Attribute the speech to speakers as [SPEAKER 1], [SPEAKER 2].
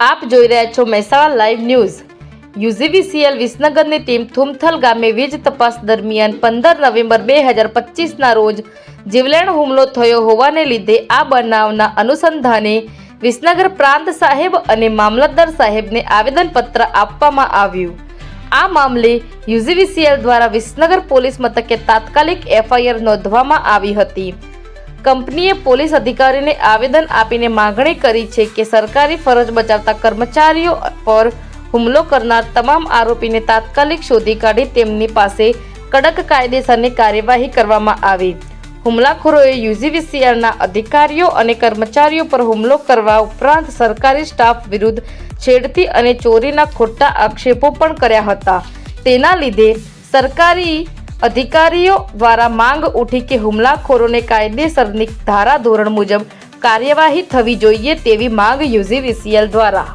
[SPEAKER 1] આપ જોઈ રહ્યા છો મહેસાણા લાઈવ ન્યૂઝ યુઝીવીસીએલ વિસનગરની ટીમ થુમથલ ગામે વીજ તપાસ દરમિયાન પંદર નવેમ્બર બે હજાર પચીસના રોજ જીવલેણ હુમલો થયો હોવાને લીધે આ બનાવના અનુસંધાને વિસનગર પ્રાંત સાહેબ અને મામલતદાર સાહેબને આવેદનપત્ર આપવામાં આવ્યું. આ મામલે યુઝીવીસીએલ દ્વારા વિસનગર પોલીસ મથકે તાત્કાલિક એફઆઈઆર નોંધવામાં આવી હતી. કંપનીએ પોલીસ અધિકારીને આવેદન આપીને માગણી કરી છે કે સરકારી ફરજ બજાવતા કર્મચારીઓ પર હુમલો કરનાર તમામ આરોપીને તાત્કાલિક શોધી કાઢી તેમની પાસે કડક કાયદેસરની કાર્યવાહી કરવામાં આવે. હુમલાખોરોએ યુજીવીસીઆરના અધિકારીઓ અને કર્મચારીઓ પર હુમલો કરવા ઉપરાંત સરકારી સ્ટાફ વિરુદ્ધ છેડતી અને ચોરીના ખોટા આક્ષેપો પણ કર્યા હતા. તેના લીધે સરકારી અધિકારીઓ દ્વારા માંગ ઉઠી કે હુમલાખોરોને કાયદેસરની ધારા ધોરણ મુજબ કાર્યવાહી થવી જોઈએ તેવી માંગ યુજીવીસીએલ દ્વારા.